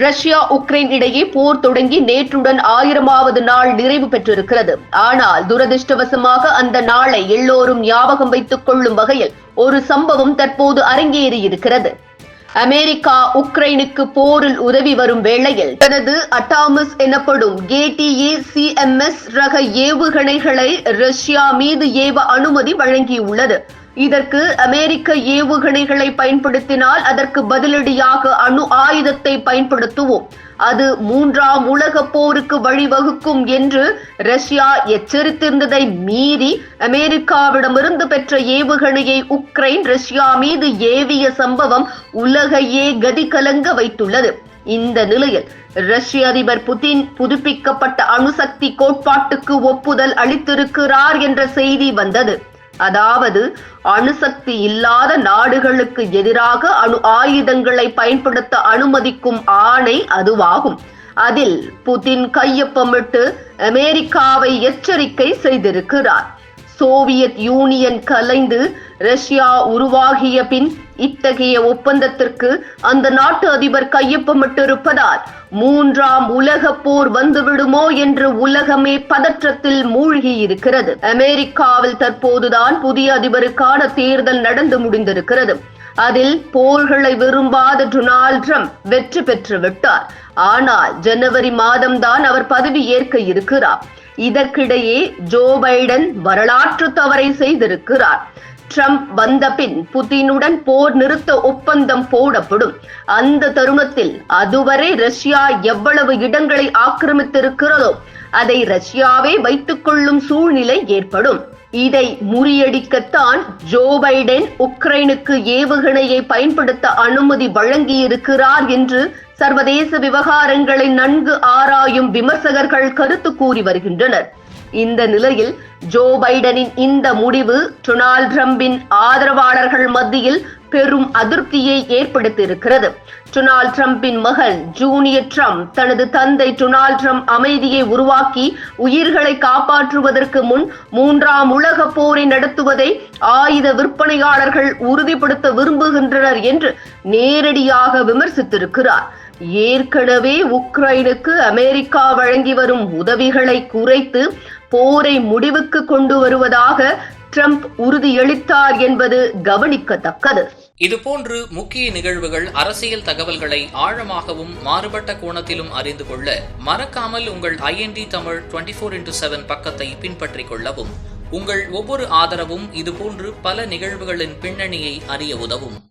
Russia Ukraine இடையே போர் தொடங்கி நேற்றுடன் ஆயிரமாவது நாள் நிறைவு பெற்றிருக்கிறது. ஆனால் துரதிர்ஷ்டவசமாக அந்த நாளை எல்லோரும் ஞாபகம் வைத்துக் கொள்ளும் வகையில் ஒரு சம்பவம் தற்போது அரங்கேறியிருக்கிறது அமெரிக்கா உக்ரைனுக்கு போரில் உதவி வரும் வேளையில் தனது அட்டாமஸ் எனப்படும் கேடிஏ சிஎம்எஸ் ரக ஏவுகணைகளை ரஷ்யா மீது ஏவ அனுமதி வழங்கியுள்ளது. இதற்கு அமெரிக்க ஏவுகணைகளை பயன்படுத்தினால் அதற்கு பதிலடியாக அணு ஆயுதத்தை பயன்படுத்துவோம். அது மூன்றாம் உலக போருக்கு வழிவகுக்கும் என்று ரஷ்யா எச்சரித்திருந்ததை மீறி அமெரிக்காவிடமிருந்து பெற்ற ஏவுகணையை உக்ரைன் ரஷ்யா மீது ஏவிய சம்பவம் உலகையே கதி கலங்க வைத்துள்ளது. இந்த நிலையில் ரஷ்ய அதிபர் புதின் புதுப்பிக்கப்பட்ட அணுசக்தி கோட்பாட்டுக்கு ஒப்புதல் அளித்திருக்கிறார் என்ற செய்தி வந்தது. அதாவது அணுசக்தி இல்லாத நாடுகளுக்கு எதிராக அணு ஆயுதங்களை பயன்படுத்த அனுமதிக்கும் ஆணை அதுவாகும். அதில் புதின் கையொப்பமிட்டு அமெரிக்காவை எச்சரிக்கை செய்திருக்கிறார். சோவியத் யூனியன் கலைந்து ரஷ்யா உருவாகிய பின் இத்தகைய ஒப்பந்தத்திற்கு அந்த நாட்டு அதிபர் கையொப்பமிட்டிருப்பதால் மூன்றாம் உலக போர் வந்துவிடுமோ என்று உலகமே பதற்றத்தில் மூழ்கி இருக்கிறது அமெரிக்காவில் தற்போதுதான் புதிய அதிபருக்கான தேர்தல் நடந்து முடிந்திருக்கிறது. அதில் போர்களை விரும்பாத டொனால்ட் ட்ரம்ப் வெற்றி பெற்று விட்டார் ஆனால் ஜனவரி மாதம்தான் அவர் பதவி ஏற்க இருக்கிறார். இதற்கிடையே ஜோ பைடன் வரலாற்று தவறை செய்திருக்கிறார். ட்ரம்ப் வந்த பின் புதினுடன் போர் நிறுத்த ஒப்பந்தம் போடப்படும். அந்த தருணத்தில் அதுவரை ரஷ்யா எவ்வளவு இடங்களை ஆக்கிரமித்திருக்கிறதோ அதை ரஷ்யாவே வைத்துக் கொள்ளும் சூழ்நிலை ஏற்படும். இதை முறியடிக்கத்தான் ஜோ பைடன் உக்ரைனுக்கு ஏவுகணையை பயன்படுத்த அனுமதி வழங்கியிருக்கிறார் என்று சர்வதேச விவகாரங்களை நன்கு ஆராயும் விமர்சகர்கள் கருத்து கூறி வருகின்றனர். இந்த நிலையில் ஜோ பைடனின் இந்த முடிவு டொனால்ட் டிரம்பின் ஆதரவாளர்கள் மத்தியில் பெரும் அதிருப்தியை ஏற்படுத்தியிருக்கிறது. டொனால்ட் டிரம்பின் மகள் ஜூனியர் டிரம்ப் தனது தந்தை டொனால்ட் டிரம்ப் அமைதியை உருவாக்கி உயிர்களை காப்பாற்றுவதற்கு முன் மூன்றாம் உலக போரை நடத்துவதை ஆயுத விற்பனையாளர்கள் உறுதிப்படுத்த விரும்புகின்றனர் என்று நேரடியாக விமர்சித்திருக்கிறார். ஏற்கனவே உக்ரைனுக்கு அமெரிக்கா வழங்கி வரும் உதவிகளை குறைத்து போரை முடிவுக்கு கொண்டு வருவதாக ட்ரம்ப் உறுதியளித்தார் என்பது கவனிக்கத்தக்கது. இதுபோன்று முக்கிய நிகழ்வுகள் அரசியல் தகவல்களை ஆழமாகவும் மாறுபட்ட கோணத்திலும் அறிந்து கொள்ள மறக்காமல் உங்கள் INT Tamil twenty four into seven பக்கத்தை பின்பற்றிக் கொள்ளவும். உங்கள் ஒவ்வொரு ஆதரவும் இதுபோன்று பல நிகழ்வுகளின் பின்னணியை அறிய உதவும்.